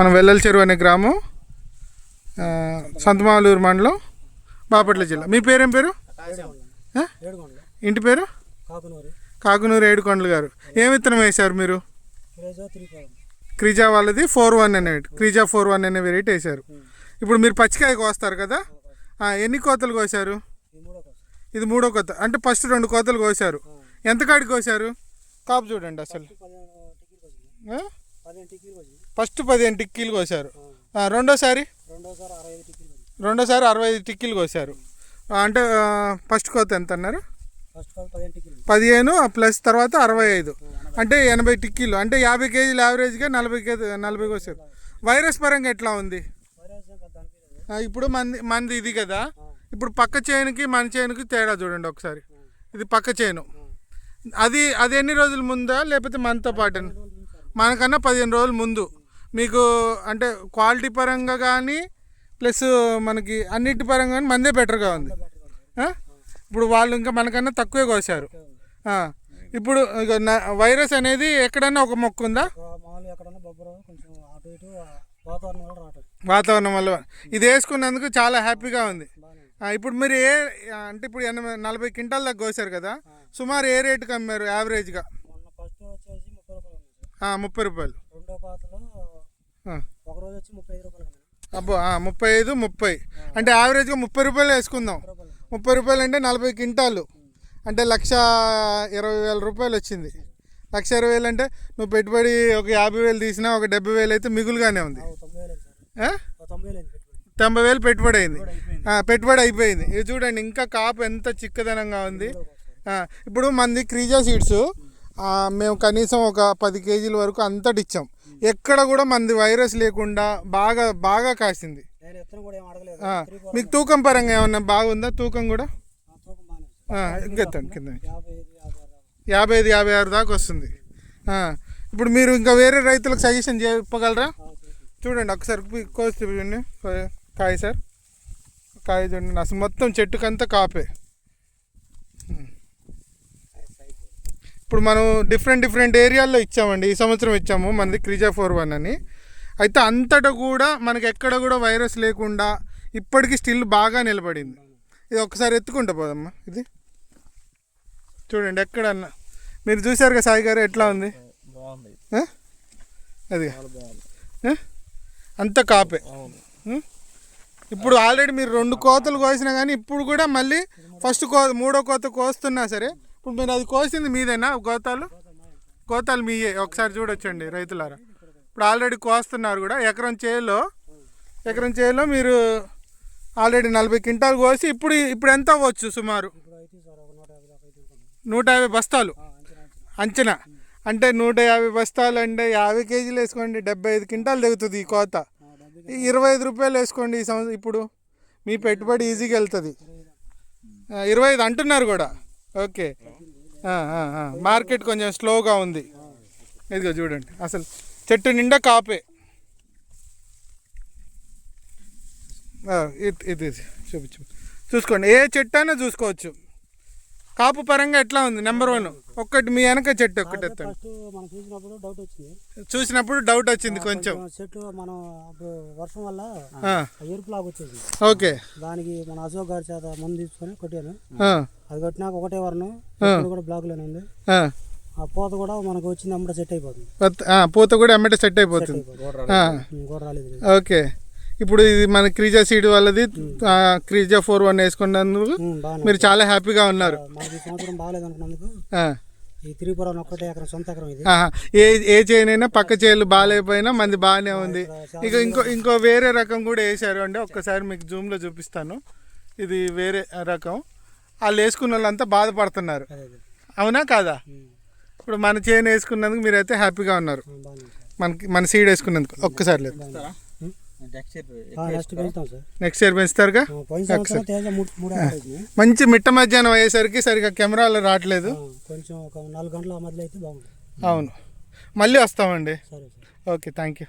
మన వెల్లల చెరువు అనే గ్రామం సంతమాలూరు మండలం బాపట్ల జిల్లా. మీ పేరేం పేరు? ఇంటి పేరు? కాకునూరు. ఏడుకొండలు గారు. ఏం విత్తనం వేశారు మీరు? క్రీజా వాళ్ళది ఫోర్ వన్ అనే క్రీజా ఫోర్ వన్ అనే వెరైటీ వేశారు. ఇప్పుడు మీరు పచ్చికాయ కోస్తారు కదా? ఎన్ని కోతలు కోసారు ఇది మూడో కోత. అంటే ఫస్ట్ రెండు కోతలు కోసారు ఎంత కాడికి కోసారు కాపు చూడండి అసలు. ఫస్ట్ పదిహేను టిక్కీలు కోసారు. రెండోసారి? రెండోసారి అరవై ఐదు టిక్కీలు కోసారు. అంటే ఫస్ట్ కోత ఎంత అన్నారు? పదిహేను ప్లస్ తర్వాత అరవై ఐదు. అంటే ఎనభై టిక్కీలు. అంటే యాభై కేజీలు యావరేజ్గా నలభై కేజీ నలభై కోసారు. వైరస్ పరంగా ఎట్లా ఉంది? ఇప్పుడు మంది మంది ఇది కదా. ఇప్పుడు పక్క చైన్కి మన చైన్కి తేడా చూడండి ఒకసారి. ఇది పక్క చైను. అది అది ఎన్ని రోజుల ముందా? లేకపోతే మనతో పాటు మనకన్నా పదిహేను రోజుల ముందు. మీకు అంటే క్వాలిటీ పరంగా కానీ ప్లస్ మనకి అన్నిటి పరంగా కానీ మందే బెటర్గా ఉంది? ఇప్పుడు వాళ్ళు ఇంకా మనకన్నా తక్కువే కోసారు. ఇప్పుడు వైరస్ అనేది ఎక్కడన్నా ఒక మొక్క ఉందా? వాతావరణం వల్ల ఇది వేసుకున్నందుకు చాలా హ్యాపీగా ఉంది. ఇప్పుడు మీరు ఏ అంటే ఇప్పుడు ఎనభై నలభై క్వింటాల దాకా కోసారు కదా సుమారు ఏ రేటుకి అమ్మారు యావరేజ్గా మొన్న ఫస్ట్ వచ్చేసి ముప్పై రూపాయలు ఉంది సార్ ఆ, ముప్పై రూపాయలు. రెండో పాతలో ఆ, ఒక రోజు వచ్చి ముప్పై ఐదు రూపాయలు కన్నా అబ్బో ముప్పై ఐదు ముప్పై. అంటే యావరేజ్గా ముప్పై రూపాయలు వేసుకుందాం. ముప్పై రూపాయలు. అంటే నలభై క్వింటాలు. అంటే లక్ష ఇరవై వేల రూపాయలు వచ్చింది. లక్ష ఇరవై వేలు అంటే నువ్వు పెట్టుబడి ఒక యాభై వేలు తీసినా ఒక డెబ్బై వేలు అయితే మిగులుగానే ఉంది. తొంభై వేలు పెట్టుబడి. అయింది. పెట్టుబడి అయిపోయింది. ఇది చూడండి ఇంకా కాపు ఎంత చిక్కదనంగా ఉంది. ఇప్పుడు మంది క్రీజా సీడ్స్ మేము కనీసం ఒక పది కేజీల వరకు అంతటి ఇచ్చాం. ఎక్కడ కూడా మంది వైరస్ లేకుండా బాగా బాగా కాసింది. మీకు తూకం పరంగా ఏమన్నా బాగుందా? తూకం కూడా? ఇంకెత్తండి కింద యాభై ఐదు యాభై ఆరు దాకా. వస్తుంది. ఇప్పుడు మీరు ఇంకా వేరే రైతులకు సజెషన్ చెప్పగలరా. చూడండి ఒకసారి కోసి చూడండి. కాయ సార్. కాయ చూడండి అసలు మొత్తం చెట్టుకంతా కాపే. ఇప్పుడు మనం డిఫరెంట్ డిఫరెంట్ ఏరియాల్లో ఇచ్చామండి. ఈ సంవత్సరం ఇచ్చాము. మనది క్రిజా ఫోర్ వన్ అని. అయితే అంతటా కూడా మనకి ఎక్కడ కూడా వైరస్ లేకుండా ఇప్పటికీ స్టిల్ బాగా నిలబడింది. ఇది ఒకసారి ఎత్తుకుంటా పోదమ్మా. ఇది చూడండి ఎక్కడన్నా మీరు చూశారు కదా సాయి గారు ఎట్లా ఉంది? అది? అంత కాపే? ఇప్పుడు ఆల్రెడీ మీరు రెండు కోతలు కోసినా కానీ ఇప్పుడు కూడా మళ్ళీ ఫస్ట్ కో మూడో కోత కోస్తున్నా సరే ఇప్పుడు మీరు అది కోసింది మీదేనా గోతాలు? గోతాలు మీయే. ఒకసారి చూడొచ్చండి రైతులారా. ఇప్పుడు ఆల్రెడీ కోస్తున్నారు కూడా. ఎకరం చేలో ఎకరం చేలో మీరు ఆల్రెడీ నలభై క్వింటాలు కోసి ఇప్పుడు ఇప్పుడు ఎంత అవ్వచ్చు సుమారు? నూట యాభై బస్తాలు. అంచనా. అంటే నూట యాభై బస్తాలు అంటే యాభై కేజీలు వేసుకోండి. డెబ్బై ఐదు క్వింటాలు దిగుతుంది ఈ కోత. ఇరవై ఐదు రూపాయలు వేసుకోండి ఈ సంవత్సరం ఇప్పుడు మీ పెట్టుబడి ఈజీగా వెళ్తుంది. ఇరవై ఐదు అంటున్నారు కూడా. ఓకే. మార్కెట్ కొంచెం స్లోగా ఉంది. ఇదిగో చూడండి. అసలు చెట్టు నిండా కాపే. ఇది ఇది ఇది. చూపించు చూసుకోండి. ఏ చెట్టు అయినా చూసుకోవచ్చు. కాపు పరంగా ఎట్లా ఉంది? నెంబర్ వన్ ఒక్కటి మీ వెనక చెట్టు ఒక్కటి ఎత్తండి. ఫస్ట్ మనం చూసినప్పుడు డౌట్ వచ్చింది. చూసినప్పుడు డౌట్ వచ్చింది కొంచెం. చెట్టు మనం అప్పుడు వర్షం వల్ల ఆ, ఎరుపు లాగా వచ్చేసి ఓకే. దానికి మన అశోక్ గారి చేత మందు తీసుకొని కొట్టాను. ఆ, అది కొట్టినాక ఒకటే వర్ణం కూడా బ్లాక్లోనే ఉంది. ఆ. ఆ పూత కూడా మనకు వచ్చింది అమ్మట సెట్ అయిపోతుంది. ఆ, పూత కూడా ఎమ్మటే సెట్ అయిపోతుంది. ఆ, కూడా రాలేదు. ఓకే. ఇప్పుడు ఇది మన క్రీజా సీడ్ వాళ్ళది క్రీజా ఫోర్ వన్ వేసుకున్నందుకు మీరు చాలా హ్యాపీగా ఉన్నారు. ఏ ఏ చేయనైనా పక్క చేయలు బాగాలేకపోయినా మంది బాగానే ఉంది. ఇక ఇంకో ఇంకో వేరే రకం కూడా వేసారు అంటే ఒక్కసారి మీకు జూమ్లో చూపిస్తాను. ఇది వేరే రకం. వాళ్ళు వేసుకున్న వాళ్ళంతా బాధపడుతున్నారు. అవునా కాదా? ఇప్పుడు మన చేయను వేసుకున్నందుకు మీరైతే హ్యాపీగా ఉన్నారు. మనకి మన సీడ్ వేసుకున్నందుకు. ఒక్కసారి లేదు. నెక్స్ట్ పెంచుతాం సార్. Next year పెంచుతారుగా. మంచి మిట్ట మధ్యాహ్నం అయ్యేసరికి సరిగా కెమెరాలు రావట్లేదు. కొంచెం ఒక నాలుగు గంటల మధ్యలో అయితే బాగుంటుంది. అవును. మళ్ళీ వస్తామండి. సరే సార్. Okay thank you